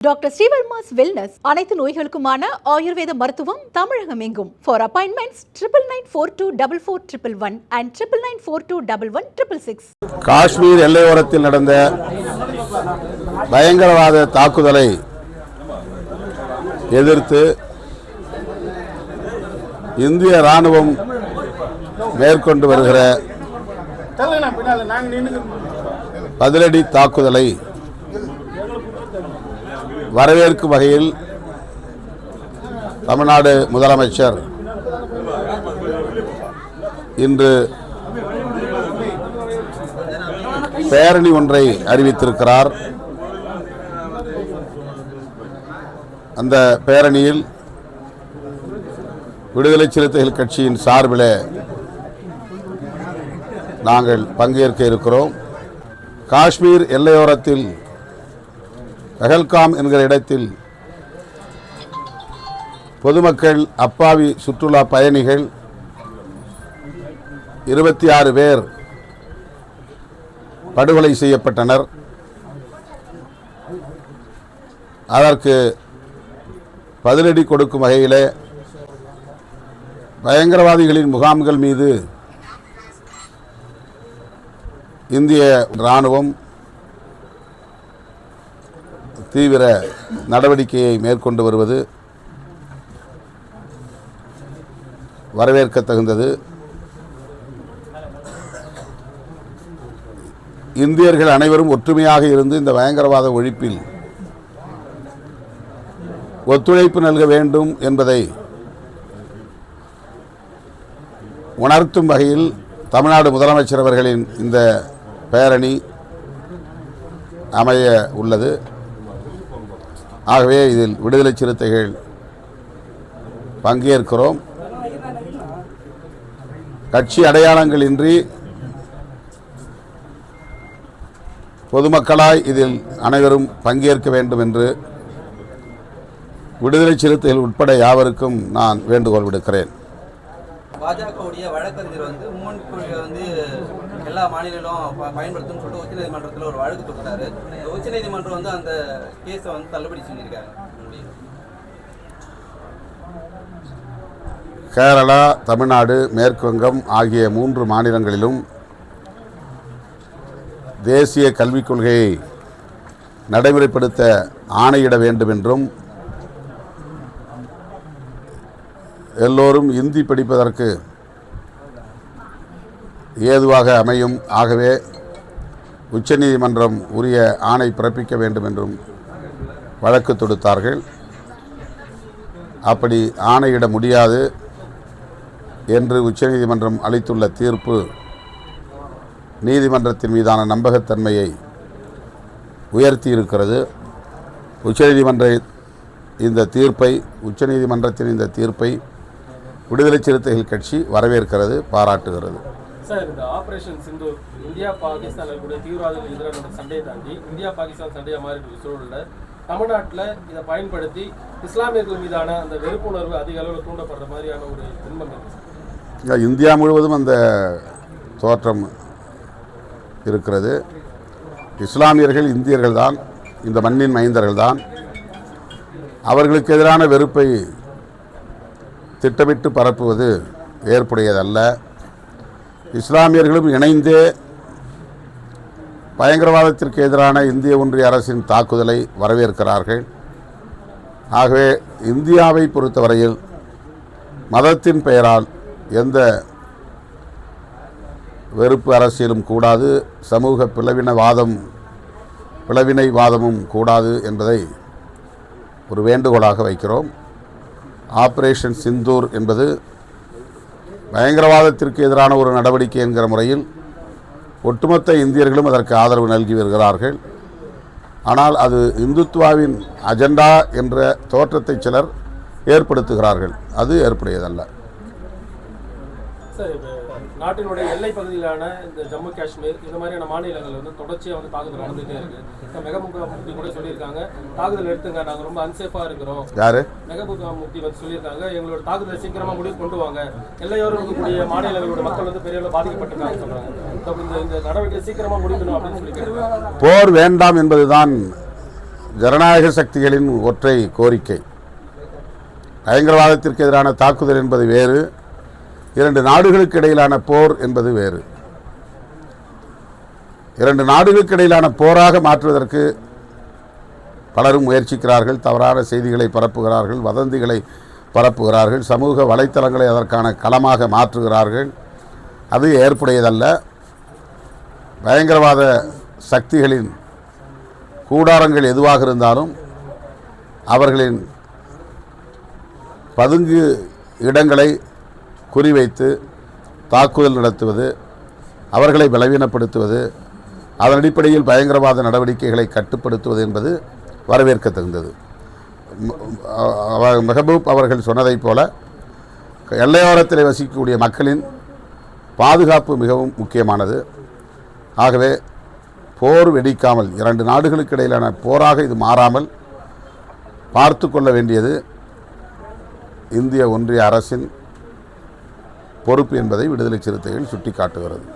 Doctor Srivarma's wellness அனைத்து நோய்களுக்குமான ஆயுர்வேத மருத்துவம் தமிழகம் எங்கும் for appointments triple nine four two double four triple one and triple nine four two double one triple six Kashmir எல்லையோரத்தில் நடந்த பயங்கரவாத தாக்குதலை எதிர்த்து இந்திய ராணுவம் மேற்கொண்டு வருகிற பதிலடி தாக்குதலை வரவேற்கும் வகையில் தமிழ்நாடு முதலமைச்சர் இன்று பேரணி ஒன்றை அறிவித்திருக்கிறார். அந்த பேரணியில் விடுதலை சிறுத்தைகள் கட்சியின் சார்பில் நாங்கள் பங்கேற்க இருக்கிறோம். காஷ்மீர் எல்லையோரத்தில் பஹல்காம் என்கிற இடத்தில் பொதுமக்கள் அப்பாவி சுற்றுலா பயணிகள் இருபத்தி ஆறு பேர் படுகொலை செய்யப்பட்டனர். அதற்கு பதிலடி கொடுக்கும் வகையிலே பயங்கரவாதிகளின் முகாம்கள் மீது இந்திய இராணுவம் தீவிர நடவடிக்கையை மேற்கொண்டு வருவது வரவேற்க தகுந்தது இந்தியர்கள் அனைவரும் ஒற்றுமையாக இருந்து இந்த பயங்கரவாத ஒழிப்பில் ஒத்துழைப்பு நல்க வேண்டும் என்பதை உணர்த்தும் வகையில் தமிழ்நாடு முதலமைச்சர் அவர்களின் இந்த பேரணி அமைய உள்ளது. ஆகவே இதில் விடுதலை சிறுத்தைகள் பங்கேற்கிறோம். கட்சி அடையாளங்களின்றி பொதுமக்களாய் இதில் அனைவரும் பங்கேற்க வேண்டும் என்று விடுதலை சிறுத்தைகள் உட்பட யாவருக்கும் நான் வேண்டுகோள் விடுக்கிறேன். பாஜகவுடைய வழக்கறிஞர் வந்து உம்மன் கொள்கை வந்து எல்லா மாநிலங்களும் ப- பயன்படுத்தும்னு சொல்லிட்டு உச்சநீதிமன்றத்தில் ஒரு வழக்கு தொடுத்தாரு. இந்த உச்சநீதிமன்றம் வந்து அந்த கேஸை வந்து தள்ளுபடி செஞ்சிருக்காங்க. கேரளா தமிழ்நாடு மேற்கு வங்கம் ஆகிய மூன்று மாநிலங்களிலும் தேசிய கல்விக் கொள்கையை நடைமுறைப்படுத்த ஆணையிட வேண்டும் என்றும் எல்லோரும் இந்தி படிப்பதற்கு ஏதுவாக அமையும். ஆகவே உச்சநீதிமன்றம் உரிய ஆணை பிறப்பிக்க வேண்டும் என்றும் வழக்கு தொடுத்தார்கள். அப்படி ஆணையிட முடியாது என்று உச்சநீதிமன்றம் அளித்துள்ள தீர்ப்பு நீதிமன்றத்தின் மீதான நம்பகத்தன்மையை உயர்த்தி இருக்கிறது உச்சநீதிமன்ற இந்த தீர்ப்பை உச்சநீதிமன்றத்தின் இந்த தீர்ப்பை விடுதலை சிறுத்தைகள் கட்சி வரவேற்கிறது பாராட்டுகிறது. சார் இந்த ஆபரேஷன் சிந்தூர் இந்தியா பாகிஸ்தான் கூட தீவிரவாதிகள் எதிரான சண்டையை தாண்டி இந்தியா பாகிஸ்தான் சண்டையாக மாறி சூழலில் தமிழ்நாட்டில் இதை பயன்படுத்தி இஸ்லாமியர்கள் மீதான அந்த வெறுப்புணர்வு அதிக அளவில் தூண்டப்படுற மாதிரியான ஒரு துன்பம் இந்தியா முழுவதும் அந்த தோற்றம் இருக்கிறது. இஸ்லாமியர்கள் இந்தியர்கள் தான் இந்த மண்ணின் மைந்தர்கள் தான் அவர்களுக்கு எதிரான வெறுப்பை திட்டமிட்டு பரப்புவது ஏற்புடையதல்ல. இஸ்லாமியர்களும் இணைந்தே பயங்கரவாதத்திற்கு எதிரான இந்திய ஒன்றிய அரசின் தாக்குதலை வரவேற்கிறார்கள். ஆகவே இந்தியாவை பொறுத்தவரையில் மதத்தின் பெயரால் எந்த வெறுப்பு அரசியலும் கூடாது சமூக பிளவினவாதம் பிளவினைவாதமும் கூடாது என்பதை ஒரு வேண்டுகோளாக வைக்கிறோம். ஆப்ரேஷன் சிந்தூர் என்பது பயங்கரவாதத்திற்கு எதிரான ஒரு நடவடிக்கை என்கிற முறையில் ஒட்டுமொத்த இந்தியர்களும் அதற்கு ஆதரவு நல்கி வருகிறார்கள். ஆனால் அது இந்துத்துவாவின் அஜெண்டா என்ற தோற்றத்தை சிலர் ஏற்படுத்துகிறார்கள். அது ஏற்புடையதல்ல. நாட்டினுடைய எல்லை பகுதியிலான இந்த ஜம்மு காஷ்மீர் இந்த மாதிரியான மாநிலங்கள் வந்து தொடர்ச்சியாக வந்து தாக்குதல் நடந்துகிட்டே இருக்கு. இப்போ மெகபூகா முக்தி கூட சொல்லியிருக்காங்க. தாக்குதல் எடுத்துங்க நாங்கள் ரொம்ப அன்சேஃபாக இருக்கிறோம். யாரு? மெகபூகா முக்தி வந்து சொல்லியிருக்காங்க. எங்களோட தாக்குதலை சீக்கிரமா முடிவு கொண்டு வாங்க. எல்லையோரம் இருக்கக்கூடிய மாநிலங்களோட மக்கள் வந்து பெரிய அளவு பாதிக்கப்பட்டிருக்காங்க சொல்றாங்க. இந்த இந்த நடவடிக்கை சீக்கிரமா முடிக்கணும் அப்படின்னு சொல்லி போர் வேண்டாம் என்பதுதான் ஜனநாயக சக்திகளின் ஒற்றை கோரிக்கை. பயங்கரவாதத்திற்கு எதிரான தாக்குதல் என்பது வேறு. இரண்டு நாடுகளுக்கு இடையிலான போர் என்பது வேறு. இரண்டு நாடுகளுக்கு இடையிலான போராக மாற்றுவதற்கு பலரும் முயற்சிக்கிறார்கள் தவறான செய்திகளை பரப்புகிறார்கள் வதந்திகளை பரப்புகிறார்கள் சமூக வலைத்தளங்களை அதற்கான களமாக மாற்றுகிறார்கள். அது ஏற்புடையதல்ல. பயங்கரவாத சக்திகளின் கூடாரங்கள் எதுவாக இருந்தாலும் அவர்களின் பதுங்கு இடங்களை குறிவைத்து தாக்குதல் நடத்துவது அவர்களை பலவீனப்படுத்துவது அதன் அடிப்படையில் பயங்கரவாத நடவடிக்கைகளை கட்டுப்படுத்துவது என்பது வரவேற்கத்தகுந்தது. தகுந்தது மெஹபூப் அவர்கள் சொன்னதைப் போல எல்லையோரத்தில் வசிக்கக்கூடிய மக்களின் பாதுகாப்பு மிகவும் முக்கியமானது. ஆகவே போர் வெடிக்காமல் இரண்டு நாடுகளுக்கு இடையிலான போராக இது மாறாமல் பார்த்து கொள்ள வேண்டியது இந்திய ஒன்றிய அரசின் பொறுப்பு என்பதை விடுதலை சிறுத்தைகள் சுட்டிக்காட்டுகிறது.